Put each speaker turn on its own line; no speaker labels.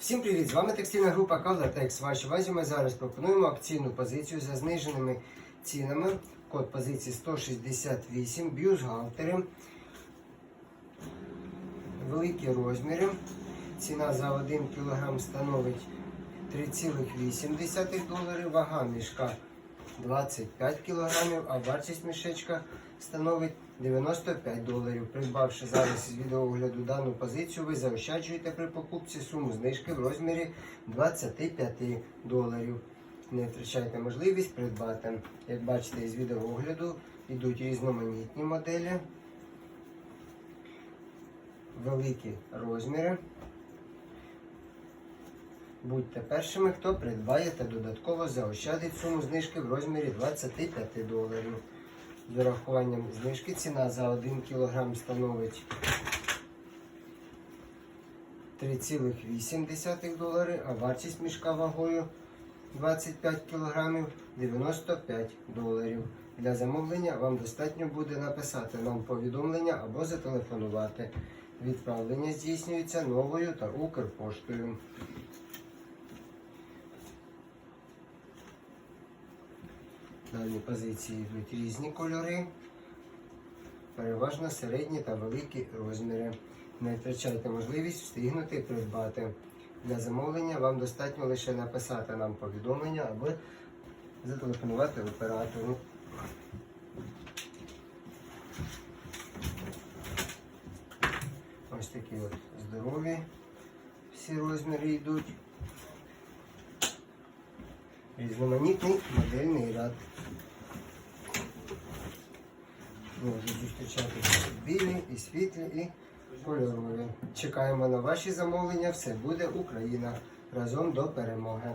Всім привіт! З вами текстильна група Кавлатекс. Вашій увазі ми зараз пропонуємо акційну позицію за зниженими цінами. Код позиції 168, бюзгалтери, великі розміри. Ціна за 1 кг становить 3,8 доларів, вага мішка 25 кг, а вартість мішечка становить 95 доларів. Придбавши зараз із відеоогляду дану позицію, ви заощаджуєте при покупці суму знижки в розмірі 25 доларів. Не втрачайте можливість придбати. Як бачите із відеоогляду, йдуть різноманітні моделі, великі розміри. Будьте першими, хто придбає та додатково заощадить суму знижки в розмірі 25 доларів. З урахуванням знижки ціна за 1 кг становить 3,8 долари, а вартість мішка вагою 25 кг 95 доларів. Для замовлення вам достатньо буде написати нам повідомлення або зателефонувати. Відправлення здійснюється новою та Укрпоштою. Дані позиції йдуть різні кольори, переважно середні та великі розміри. Не втрачайте можливість встигнути придбати. Для замовлення вам достатньо лише написати нам повідомлення або зателефонувати оператору. Ось такі от здорові всі розміри йдуть. Різноманітний модельний ряд. можуть зустрічатися білі і світлі, і кольорові. Чекаємо на ваші замовлення. Все буде Україна разом до перемоги.